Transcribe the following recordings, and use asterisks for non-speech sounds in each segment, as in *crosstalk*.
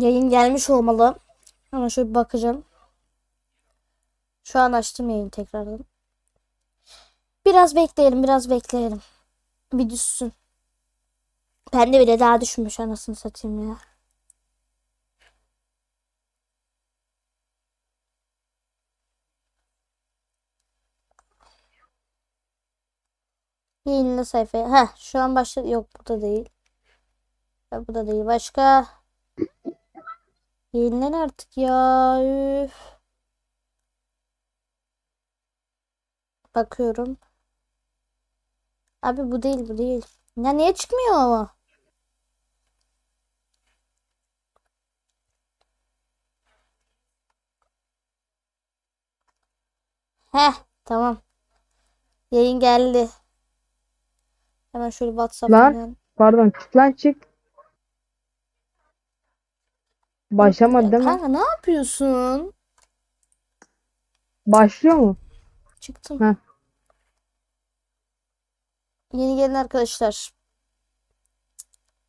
Yayın gelmiş olmalı. Ama şöyle bir bakacağım. Şu an açtım yayını tekrardan. Biraz bekleyelim, biraz bekleyelim. Bir düşsün. Bende bile daha düşmüş anasını satayım ya. Yayınla sayfaya. Heh, şu an başladı. Yok bu da değil. Bu da değil. Başka. Yayınlan artık ya. Üf. Bakıyorum. Abi bu değil bu değil. Ya niye çıkmıyor ama? Heh tamam. Yayın geldi. Hemen şöyle WhatsApp'tan. Lan pardon çık lan çık. Başlamadı değil mi? Kanka ne yapıyorsun? Başlıyor mu? Çıktım. Heh. Yeni gelen arkadaşlar.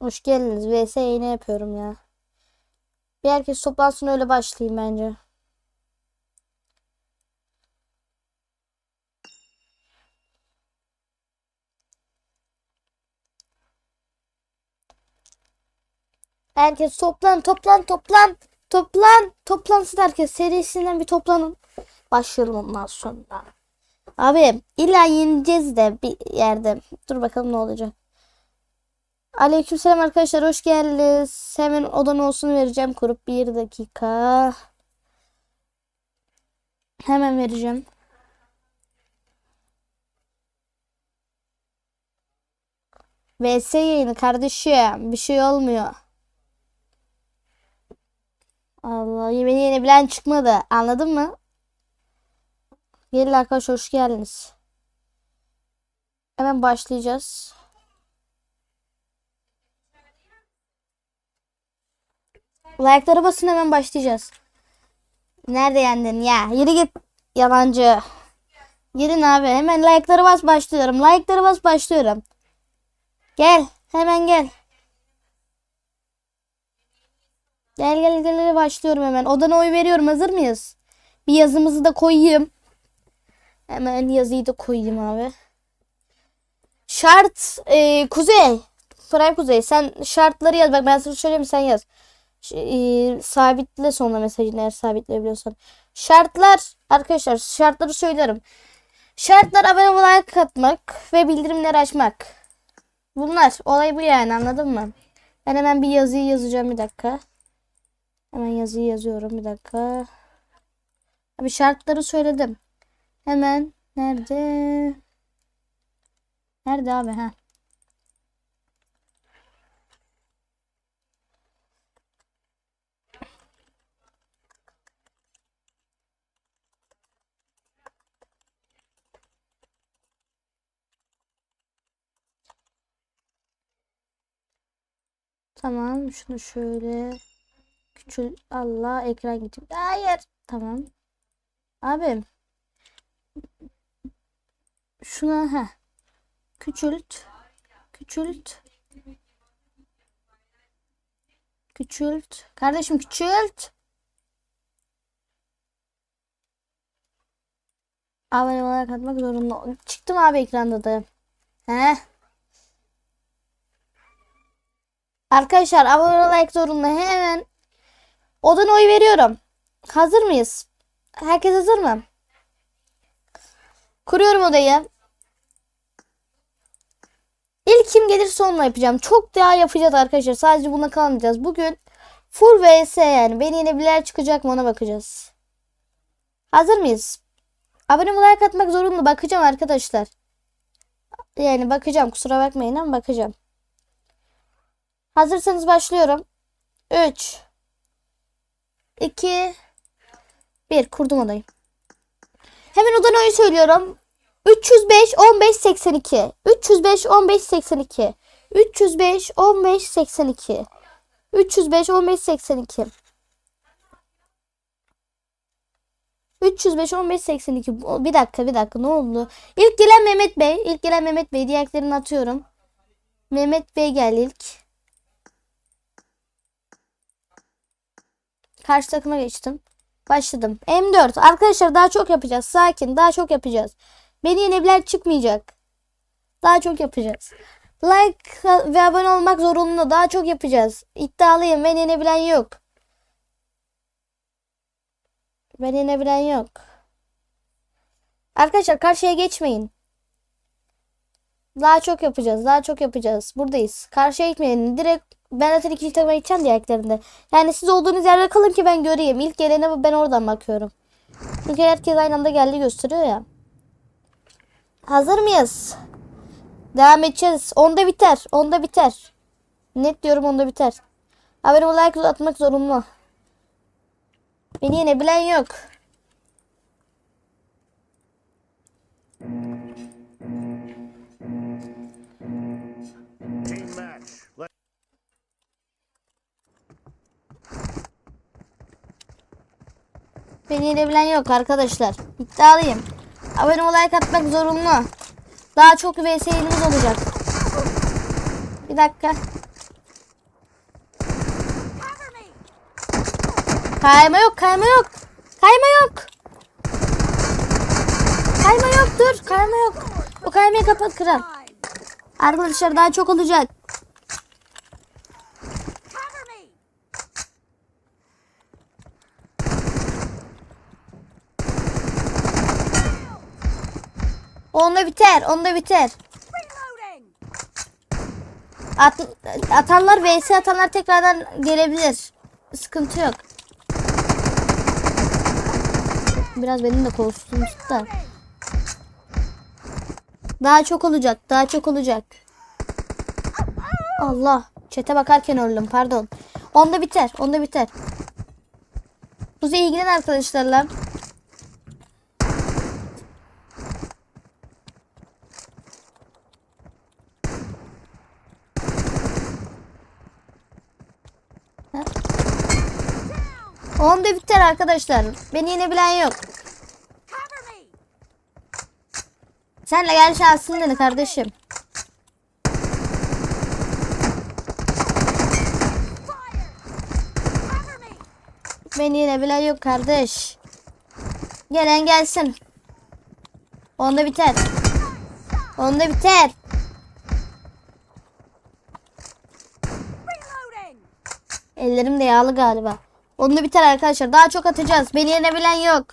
Hoş geldiniz. VS yayını yapıyorum ya. Bir herkes toplansın öyle başlayayım bence. Herkes toplan, toplan, toplan, toplan, toplansın herkes. Serisinden bir toplanın. Başlayalım ondan sonra. Abi illa yeneceğiz de bir yerde. Dur bakalım ne olacak. Aleykümselam arkadaşlar hoş geldiniz. Hemen odan olsun vereceğim kurup bir dakika. Hemen vereceğim. VS yayını kardeşim bir şey olmuyor. Allah beni yenebilen çıkmadı anladın mı? Gelin arkadaşlar hoş geldiniz. Hemen başlayacağız. Like'lara basın hemen başlayacağız. Nerede yendin ya? Yürü git yalancı. Girin abi hemen like'lara bas başlıyorum. Like'lara bas başlıyorum. Gel hemen gel. Gel gel gel başlıyorum hemen. Odana oy veriyorum hazır mıyız? Bir yazımızı da koyayım. Hemen yazıyı da koyayım abi. Şart e, Kuzey. Prime Kuzey sen şartları yaz. Bak ben sana söyleyeyim sen yaz. E, sabitle sonra mesajını eğer sabitleyebiliyorsan. Şartlar arkadaşlar şartları söylerim. Şartlar abone olmayı like atmak ve bildirimleri açmak. Bunlar olay bu yani anladın mı? Ben hemen bir yazıyı yazacağım bir dakika. Hemen yazıyı yazıyorum bir dakika. Abi şartları söyledim. Hemen nerede? Nerede abi ha? Tamam şunu şöyle küçül. Allah ekran gitti. Hayır. Tamam. Abim şuna ha. Küçült. Küçült. Küçült. Kardeşim küçült. Abone olarak atmak zorunda çıktım abi ekranda da. He. Arkadaşlar abone olmak zorunda hemen odan oy veriyorum hazır mıyız herkes hazır mı kuruyorum odayı İlk kim gelirse onunla yapacağım. Çok daha yapacağız arkadaşlar. Sadece buna kalmayacağız. Bugün full vs yani. Beni yenebilen çıkacak mı ona bakacağız. Hazır mıyız? Abone olmayı like atmak zorunda. Bakacağım arkadaşlar. Yani bakacağım. Kusura bakmayın ama bakacağım. Hazırsanız başlıyorum. 3 2 1 kurdum odayı. Hemen odan oyu söylüyorum. 305 15 82 305 15 82 305 15 82 305 15 82 305 15 82 O, bir dakika bir dakika ne oldu? İlk gelen Mehmet Bey. ilk gelen Mehmet Bey. Diğerlerini atıyorum. Mehmet Bey gel ilk. Karşı takıma geçtim. Başladım. M4. Arkadaşlar daha çok yapacağız. Sakin. Daha çok yapacağız. Beni yenebilen çıkmayacak. Daha çok yapacağız. Like ve abone olmak zorunlu. Daha çok yapacağız. İddialıyım. Beni yenebilen yok. Beni yenebilen yok. Arkadaşlar karşıya geçmeyin. Daha çok yapacağız. Daha çok yapacağız. Buradayız. Karşıya gitmeyin. Direkt ben zaten ikinci takıma gideceğim diğerlerinde. Yani siz olduğunuz yerde kalın ki ben göreyim. İlk gelene ben oradan bakıyorum. Çünkü herkes aynı anda geldi gösteriyor ya. Hazır mıyız? Devam edeceğiz. Onda biter. Onda biter. Net diyorum onda biter. Abone ol like atmak zorunlu. Beni yenebilen yok. Beni yenebilen yok arkadaşlar. İddialıyım. Abone ol like atmak zorunlu. Daha çok VS'lerimiz olacak. Bir dakika. Kayma yok, kayma yok. Kayma yok. Kayma yok, dur. Kayma yok. O kaymayı kapat kral. Arkadaşlar daha çok olacak. Onda biter, onda biter. At, atanlar vs atanlar tekrardan gelebilir. Sıkıntı yok. Biraz benim de kostüm da. Daha çok olacak, daha çok olacak. Allah, çete bakarken öldüm, pardon. Onda biter, onda biter. Kuzey ilgilen arkadaşlarla. Biter arkadaşlar. Beni yenebilen yok. Senle gel şansın dedi kardeşim. Beni yenebilen yok kardeş. Gelen gelsin. Onda biter. Onda biter. Ellerim de yağlı galiba. Onda biter arkadaşlar. Daha çok atacağız. Beni yenebilen yok.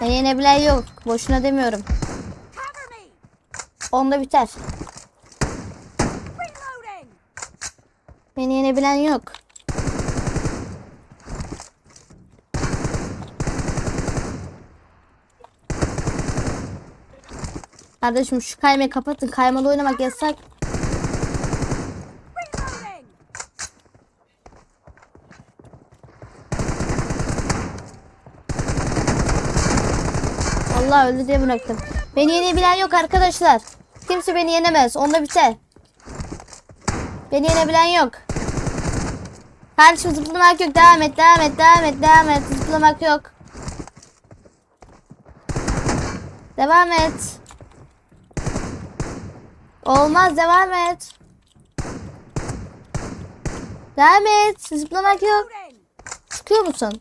Beni yenebilen yok. Boşuna demiyorum. Onda biter. Beni yenebilen yok. Kardeşim şu kaymayı kapatın. Kaymalı oynamak yasak. Allah öldü diye bıraktım. Beni yenebilen yok arkadaşlar. Kimse beni yenemez. Onda biter. Beni yenebilen yok. Kardeşim zıplamak yok. Devam et, devam et, devam et, devam et. Zıplamak yok. Devam et. Olmaz, devam et. Devam et. Zıplamak yok. Çıkıyor musun?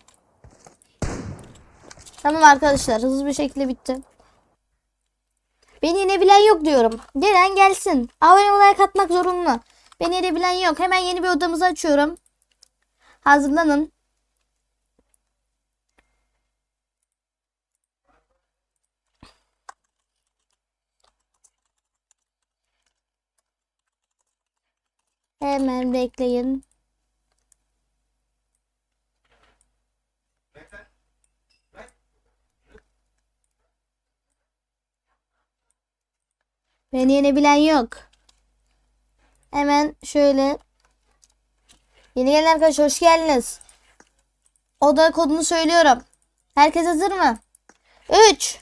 Tamam arkadaşlar hızlı bir şekilde bitti. Beni yenebilen yok diyorum. Gelen gelsin. Abone olaya katmak zorunlu. Beni yenebilen yok. Hemen yeni bir odamızı açıyorum. Hazırlanın. Hemen bekleyin. Beni yenebilen yok. Hemen şöyle. Yeni gelen arkadaşlar hoş geldiniz. Oda kodunu söylüyorum. Herkes hazır mı? 3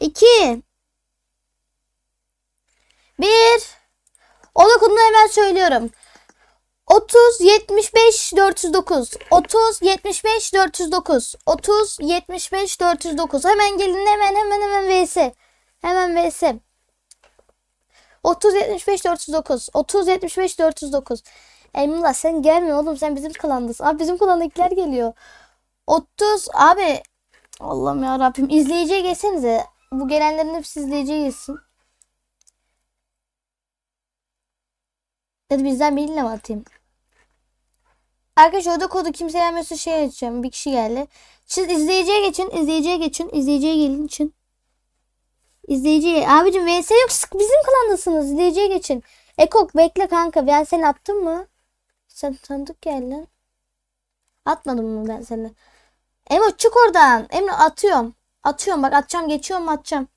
2 1 Oda kodunu hemen söylüyorum. 30 75 409 30 75 409 30 75 409 hemen gelin hemen hemen hemen vs hemen vs 30 75 409 30 75 409 Emrullah sen gelme oğlum sen bizim klandasın. Abi bizim klandakiler geliyor. 30 abi Allah'ım ya Rabbim izleyiciye geçsenize. Bu gelenlerin hepsi izleyiciye geçsin. Ya bizden biriyle mi atayım? Arkadaşlar oda kodu kimse gelmiyorsa şey açacağım. Bir kişi geldi. Siz izleyiciye geçin. izleyiciye geçin. izleyiciye gelin için. İzleyiciye. Abicim VS yok. Siz bizim klandasınız. İzleyiciye geçin. Ekok bekle kanka. Ben seni attım mı? Sen tanıdık gel lan. Atmadım mı ben seni? Emo çık oradan. Emre atıyorum. Atıyorum bak atacağım. Geçiyorum atacağım.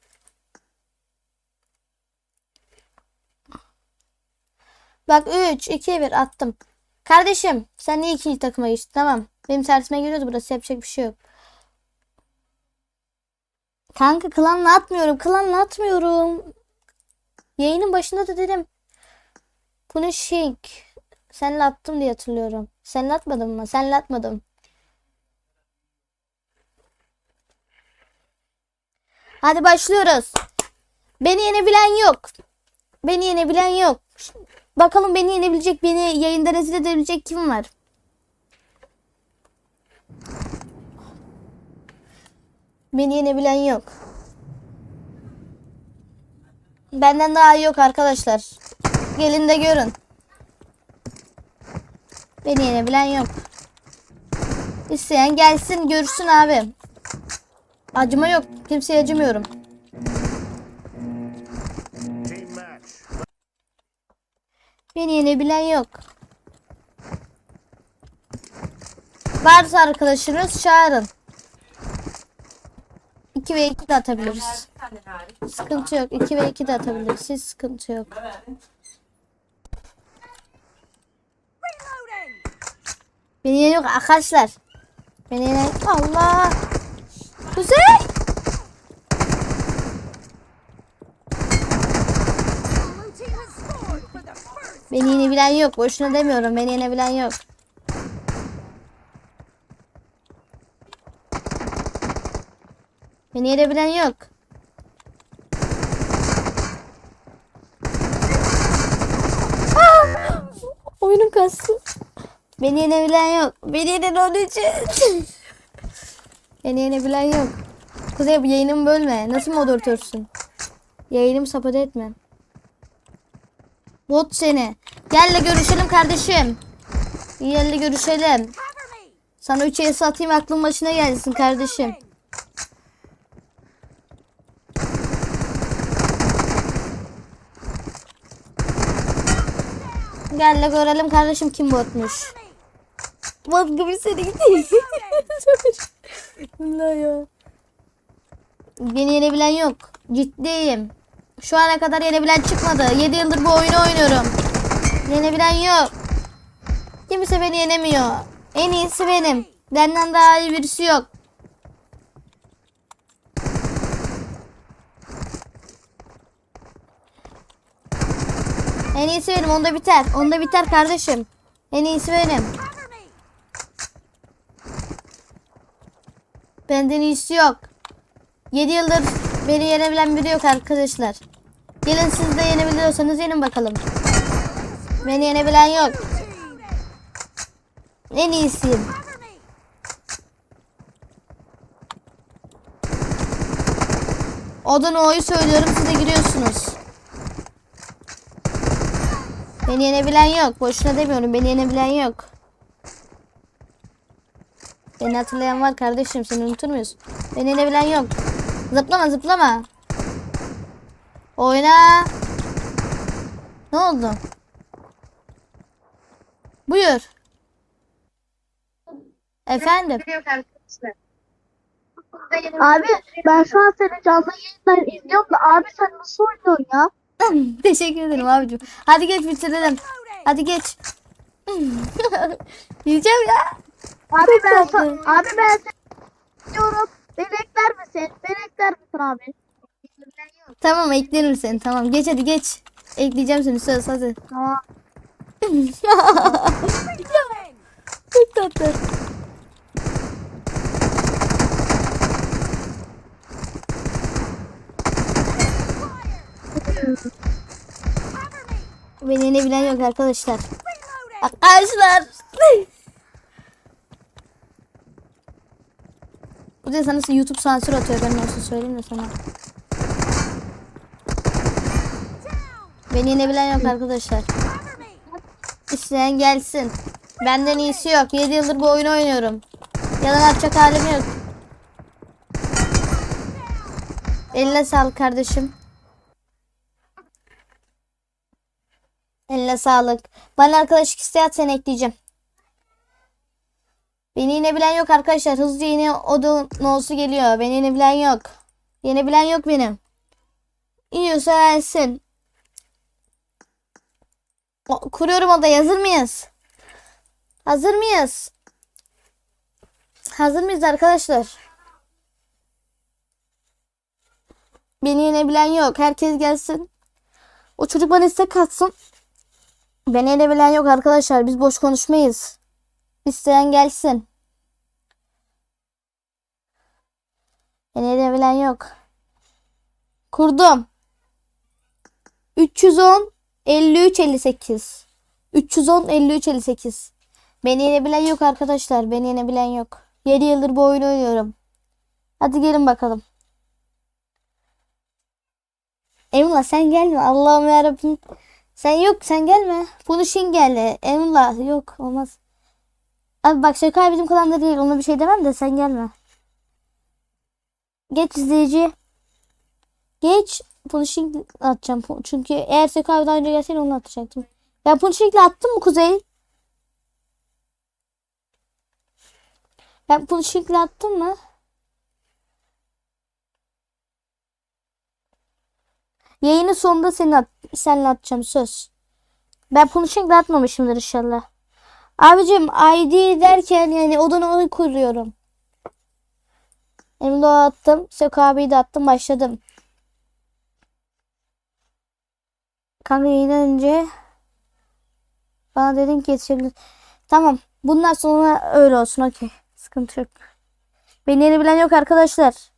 Bak 3, 2, 1 attım. Kardeşim sen niye ikinci takıma geçtin? Tamam. Benim tersime geliyordu burası yapacak bir şey yok. Kanka klanla atmıyorum. Klanla atmıyorum. Yayının başında da dedim. Bunu şey senle attım diye hatırlıyorum. Senle atmadım mı? Senle atmadım. Hadi başlıyoruz. Beni yenebilen yok. Beni yenebilen yok. Bakalım beni yenebilecek, beni yayında rezil edebilecek kim var? Beni yenebilen yok. Benden daha iyi yok arkadaşlar. Gelin de görün. Beni yenebilen yok. İsteyen gelsin görsün abi. Acıma yok. Kimseye acımıyorum. Beni yenebilen yok. Varsa arkadaşınız çağırın. 2 ve 2 de atabiliriz. Sıkıntı yok. 2 ve 2 de atabiliriz. Hiç sıkıntı yok. Beni yenen yok arkadaşlar. Beni yenen Allah. First Beni yenebilen yok. Boşuna demiyorum. Beni yenebilen yok. Beni yenebilen yok. Ah! Oyunum kastı. Beni yenebilen yok. Beni yenen onun için. Beni yenebilen yok. Kuzey bu yayınımı bölme. Nasıl moderatörsün? Yayınımı sabote etme. Bot seni. Gel de görüşelim kardeşim. Gel de görüşelim. Sana 3 el satayım aklın başına gelsin kardeşim. Gel de görelim kardeşim kim botmuş. Bot gibi seni gidiyor. Allah *laughs* ya. Beni yenebilen yok. Ciddiyim. Şu ana kadar yenebilen çıkmadı. 7 yıldır bu oyunu oynuyorum. Yenebilen yok. Kimse beni yenemiyor. En iyisi benim. Benden daha iyi birisi yok. En iyisi benim. Onda biter. Onda biter kardeşim. En iyisi benim. Benden iyisi yok. 7 yıldır beni yenebilen biri yok arkadaşlar. Gelin siz de yenebiliyorsanız yenin bakalım. Beni yenebilen yok. En iyisiyim. Odan o'yu söylüyorum siz de giriyorsunuz. Beni yenebilen yok. Boşuna demiyorum. Beni yenebilen yok. Beni hatırlayan var kardeşim. Seni unutur muyuz? Beni yenebilen yok. Zıplama zıplama. Oyna. Ne oldu? Buyur. Efendim. Abi ben şu an seni canlı yayından izliyorum da abi sen nasıl oynuyorsun ya? *laughs* Teşekkür ederim abicim. Hadi geç bitirelim. Hadi geç. *laughs* Yiyeceğim ya. Abi ben tatlı. sa- abi ben diyorum. Beni ekler misin? Beni ekler misin abi? Tamam eklerim seni. Tamam geç hadi geç. Ekleyeceğim seni söz hadi. Tamam. *laughs* Çok tatlı. Beni yenebilen yok arkadaşlar. Arkadaşlar. Bu da sana YouTube sansür atıyor ben olsun söyleyeyim de sana. Beni yenebilen yok arkadaşlar. İsteyen gelsin. Benden iyisi yok. 7 yıldır bu oyunu oynuyorum. Yalan atacak halim yok. Eline sağlık kardeşim. Eline sağlık. Bana arkadaşlık isteği at seni ekleyeceğim. Beni yenebilen yok arkadaşlar. Hızlıca yine oda nosu geliyor. Beni yenebilen yok. Yenebilen yok benim. İyiyorsa gelsin. O- Kuruyorum odayı. Hazır mıyız? Hazır mıyız? Hazır mıyız arkadaşlar? Beni yenebilen yok. Herkes gelsin. O çocuk bana istek atsın. Beni yenebilen yok arkadaşlar. Biz boş konuşmayız. İsteyen gelsin. Beni yenebilen yok. Kurdum. 310 53 58. 310 53 58. Beni yenebilen yok arkadaşlar. Beni yenebilen yok. 7 yıldır bu oyunu oynuyorum. Hadi gelin bakalım. Emrullah sen gelme. Allah'ım yarabbim. Sen yok sen gelme. Punishing geldi. Emrullah yok olmaz. Abi bak şaka bizim klanda değil. Ona bir şey demem de sen gelme. Geç izleyici. Geç. Punishing atacağım. Çünkü eğer Seka daha önce gelseydi onu atacaktım. Ya Punishing'le attın mı Kuzey? Ben Punishing'le attım mı? Yayının sonunda seni at, seninle atacağım söz. Ben Punishing'le atmamışımdır inşallah. Abicim ID derken yani odanı onu kuruyorum. Emre attım. Sök abiyi de attım. Başladım. Kanka yayından önce bana dedin ki yetişebilir. Tamam. Bundan sonra öyle olsun. Okey. Sıkıntı yok. Beni yenebilen yok arkadaşlar.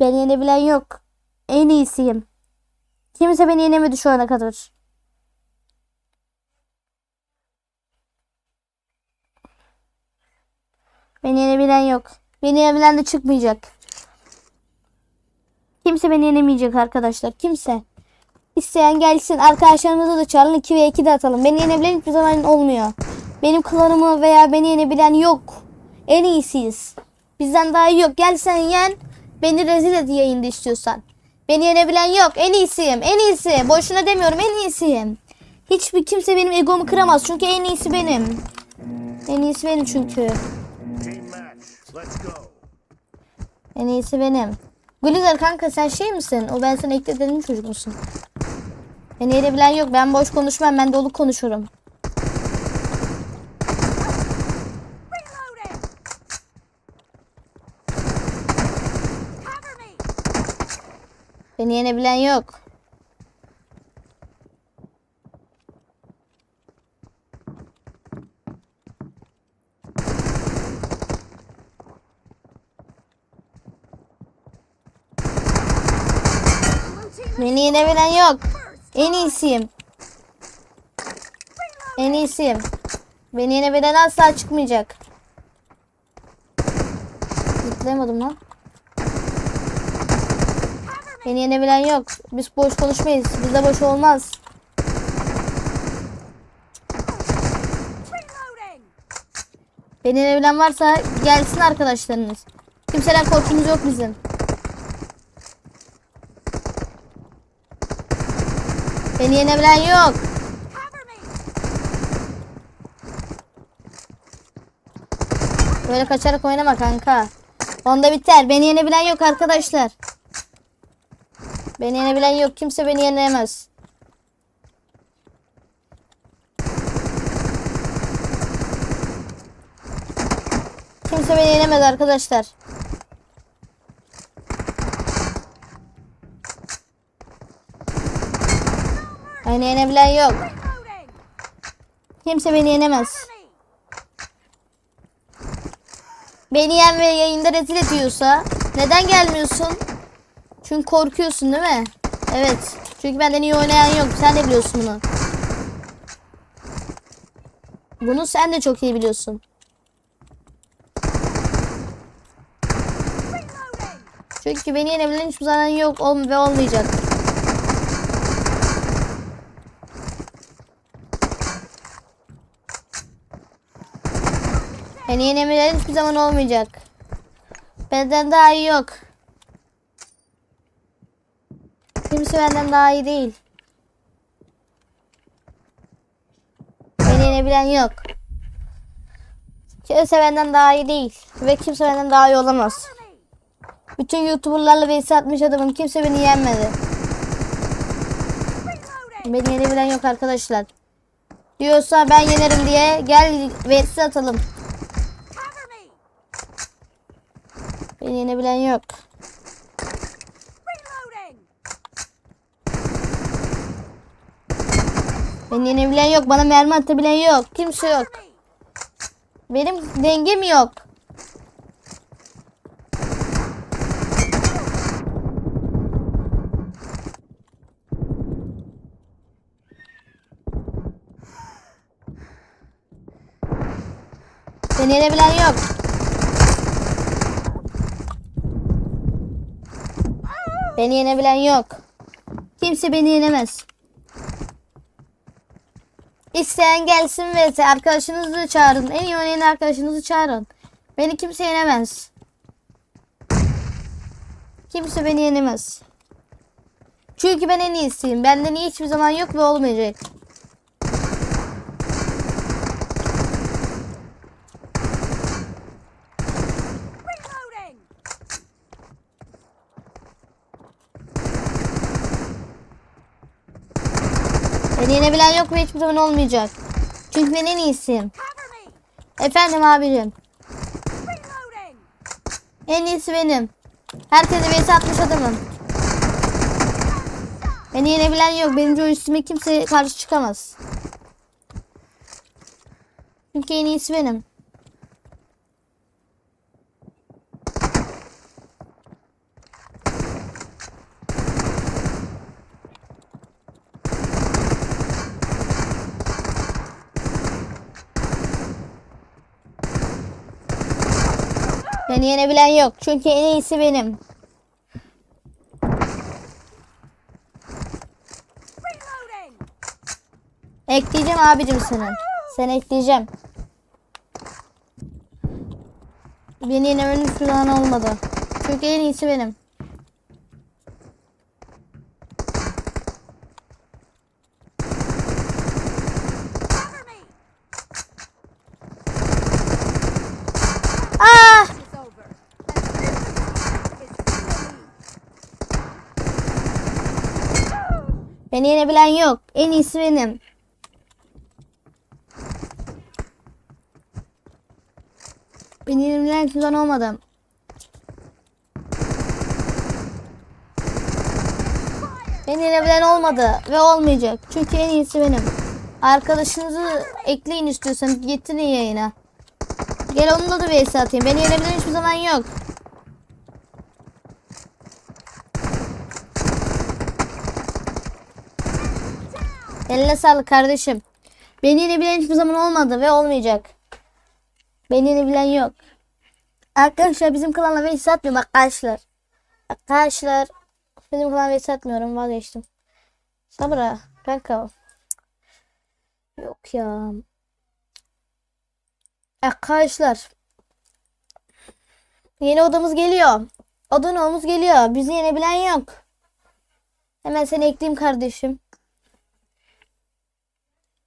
Beni yenebilen yok. En iyisiyim. Kimse beni yenemedi şu ana kadar. Beni yenebilen yok. Beni yenebilen de çıkmayacak. Kimse beni yenemeyecek arkadaşlar. Kimse. İsteyen gelsin. Arkadaşlarımızı da çağırın. 2 ve 2 de atalım. Beni yenebilen hiçbir zaman olmuyor. Benim klanımı veya beni yenebilen yok. En iyisiyiz. Bizden daha iyi yok. Gel sen yen. Beni rezil et yayında istiyorsan. Beni yenebilen yok. En iyisiyim. En iyisi. Boşuna demiyorum. En iyisiyim. Hiçbir kimse benim egomu kıramaz. Çünkü en iyisi benim. En iyisi benim çünkü. En iyisi benim. Gülizar kanka sen şey misin? O ben sana eklediğim çocuk musun? Beni yenebilen yok. Ben boş konuşmam. Ben dolu konuşurum. Beni yenebilen yok. Beni yenebilen yok. En iyisiyim. En iyisiyim. Beni yenebilen asla çıkmayacak. Zıplayamadım lan. Beni yenebilen yok. Biz boş konuşmayız. Bizde boş olmaz. Beni yenebilen varsa gelsin arkadaşlarınız. Kimseden korkumuz yok bizim. Beni yenebilen yok. Böyle kaçarak oynama kanka. Onda biter. Beni yenebilen yok arkadaşlar. Beni yenebilen yok. Kimse beni yenemez. Kimse beni yenemez arkadaşlar. Beni yenebilen yok. Kimse beni yenemez. Beni yen ve yayında rezil ediyorsa neden gelmiyorsun? Çünkü korkuyorsun değil mi? Evet. Çünkü benden iyi oynayan yok. Sen de biliyorsun bunu. Bunu sen de çok iyi biliyorsun. Çünkü beni yenebilen hiçbir zaman yok ol ve olmayacak. Beni yenebilen hiçbir zaman olmayacak. Benden daha iyi yok. Kimse benden daha iyi değil. Beni yenebilen yok. Kimse benden daha iyi değil. Ve kimse benden daha iyi olamaz. Bütün YouTuber'larla vs atmış adamım. Kimse beni yenmedi. Beni yenebilen yok arkadaşlar. Diyorsa ben yenerim diye gel vs atalım. Beni yenebilen yok. Beni yenebilen yok. Bana mermi atabilen yok. Kimse yok. Benim dengem yok. Beni yenebilen yok. Beni yenebilen yok. Kimse beni yenemez. İsteyen gelsin ve arkadaşınızı çağırın. En iyi oynayan arkadaşınızı çağırın. Beni kimse yenemez. Kimse beni yenemez. Çünkü ben en iyisiyim. Benden iyi hiçbir zaman yok ve olmayacak. Reloading. Beni yenebilen yok ve hiçbir zaman olmayacak. Çünkü ben en iyisiyim. Efendim abicim. En iyisi benim. Herkese vs atmış adamım. Beni yenebilen yok. Benim joystick'ime kimse karşı çıkamaz. Çünkü en iyisi benim. Beni yenebilen yok. Çünkü en iyisi benim. Ekleyeceğim abicim seni. Seni ekleyeceğim. Beni yenemenin zaman olmadı. Çünkü en iyisi benim. Beni yenebilen yok. En iyisi benim. Beni yenebilen hiçbir zaman olmadı. Beni yenebilen olmadı ve olmayacak. Çünkü en iyisi benim. Arkadaşınızı ekleyin istiyorsanız getirin yayına. Gel onunla da vs atayım. Beni yenebilen hiçbir zaman yok. Eline sağlık kardeşim. Beni yenebilen hiçbir zaman olmadı ve olmayacak. Beni yenebilen yok. Arkadaşlar bizim klanla vs atmıyorum arkadaşlar. Arkadaşlar bizim klanla vs atmıyorum vazgeçtim. Sabra kanka. Yok ya. Arkadaşlar. Yeni odamız geliyor. Odanımız geliyor. Bizi yenebilen yok. Hemen seni ekleyeyim kardeşim.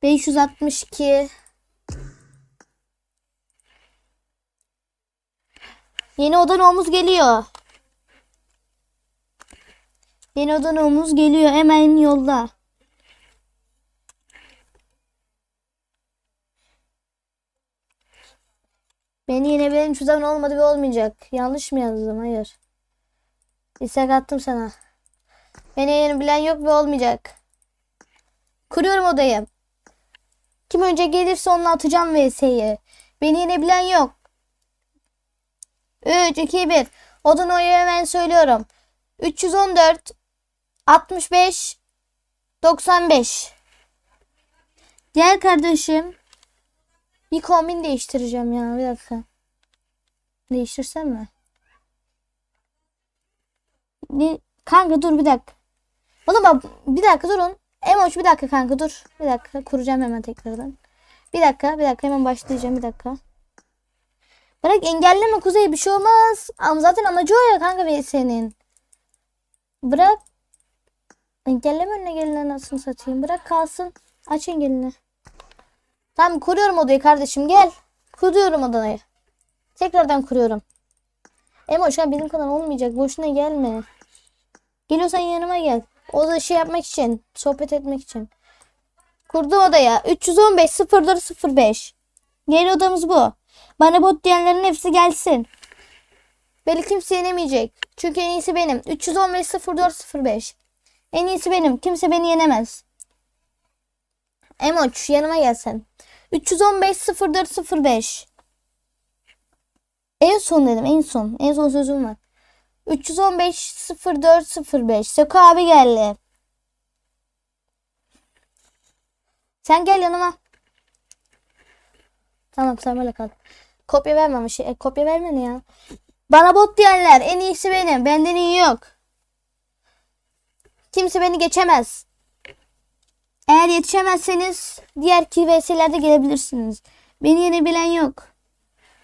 562 Yeni odanımız geliyor. Yeni odanımız geliyor. Hemen yolda. Beni yenebilen hiçbir zaman olmadı ve olmayacak. Yanlış mı yazdım? Hayır. İstek attım sana. Beni yenebilen yok ve olmayacak. Kuruyorum odayı. Kim önce gelirse onunla atacağım vs'yi. Beni yenebilen yok. 3, 2, 1. Odan oyu hemen söylüyorum. 314 65 95 Gel kardeşim. Bir kombin değiştireceğim ya. Bir dakika. Değiştirsem mi? Ne? Kanka dur bir dakika. Oğlum bak bir dakika durun. Emoç bir dakika kanka dur. Bir dakika kuracağım hemen tekrardan. Bir dakika bir dakika hemen başlayacağım bir dakika. Bırak engelleme Kuzey bir şey olmaz. Ama zaten amacı o ya kanka senin. Bırak. Engelleme önüne gelinen anasını satayım. Bırak kalsın. Aç engelini. Tamam kuruyorum odayı kardeşim gel. Kuruyorum odayı. Tekrardan kuruyorum. Emo şu an bizim kanal olmayacak. Boşuna gelme. Geliyorsan yanıma gel. O da şey yapmak için. Sohbet etmek için. Kurdu odaya. 315 0405. Yeni odamız bu. Bana bot diyenlerin hepsi gelsin. Beni kimse yenemeyecek. Çünkü en iyisi benim. 315 0405. En iyisi benim. Kimse beni yenemez. Emoç yanıma gelsen. 315 0405. En son dedim en son. En son sözüm var. 315 0405. Seko abi geldi. Sen gel yanıma. Tamam sen böyle kal. Kopya verme ama şey, e, kopya verme ne ya. Bana bot diyenler en iyisi benim. Benden iyi yok. Kimse beni geçemez. Eğer yetişemezseniz diğer ki VS'lerde gelebilirsiniz. Beni yenebilen yok.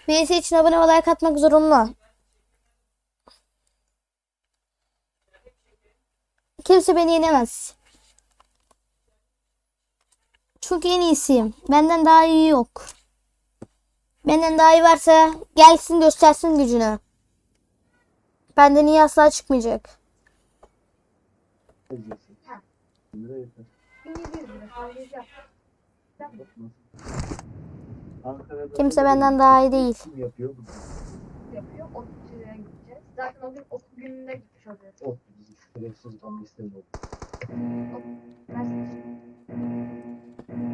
VS için abone like atmak zorunlu. Kimse beni yenemez. Çünkü en iyisiyim. Benden daha iyi yok. Benden daha iyi varsa gelsin göstersin gücünü. Benden iyi asla çıkmayacak. Kimse benden daha iyi değil. yapıyor. yapıyor. 30 liraya gideceğiz. Zaten o gün okul gününde gitmiş oluyoruz. O şerefsiz tam istemiyor.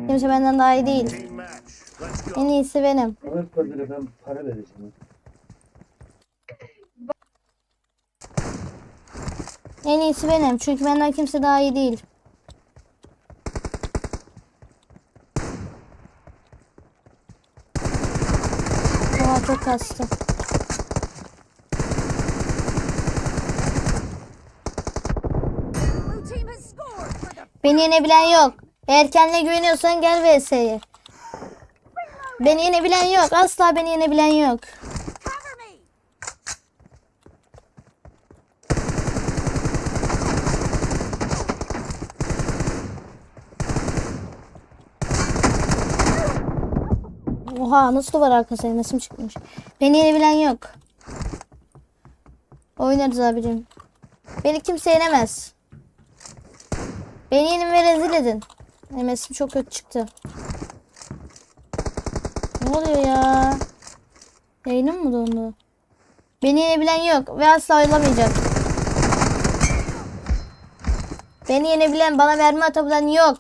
Kimse benden daha iyi değil. En iyisi benim. Bana kadar ben para vereceğim. En iyisi benim. Çünkü benden kimse daha iyi değil. Oha çok kastı. Beni yenebilen yok. Eğer kendine güveniyorsan gel VS'ye. Beni yenebilen yok. Asla beni yenebilen yok. Oha nasıl duvar arkası nasıl çıkmış. Beni yenebilen yok. Oynarız abicim. Beni kimse yenemez. Beni yenin ve rezil edin. MS'im çok kötü çıktı. Ne oluyor ya? Yayınım mı dondu? Beni yenebilen yok ve asla ayrılamayacak. Beni yenebilen, bana mermi atabilen yok.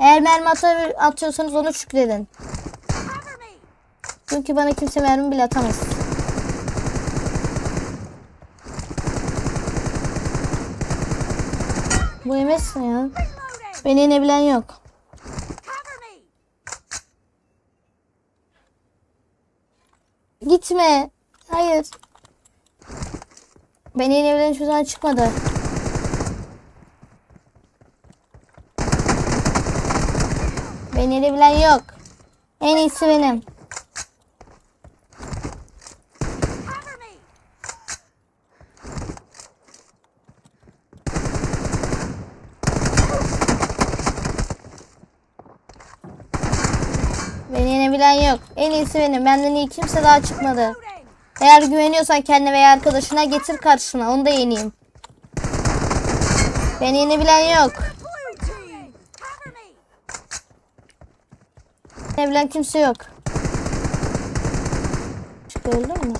Eğer mermi atı- atıyorsanız onu şükredin. Çünkü bana kimse mermi bile atamaz. Bu ne ya? Beni yenebilen yok. Gitme. Hayır. Beni yenebilen hiçbir zaman çıkmadı. Beni yenebilen yok. En iyisi benim. Yenebilen yok. En iyisi benim. Benden iyi kimse daha çıkmadı. Eğer güveniyorsan kendine veya arkadaşına getir karşıma. Onu da yeneyim. Beni yenebilen yok. Yenebilen kimse yok. Öldü mü?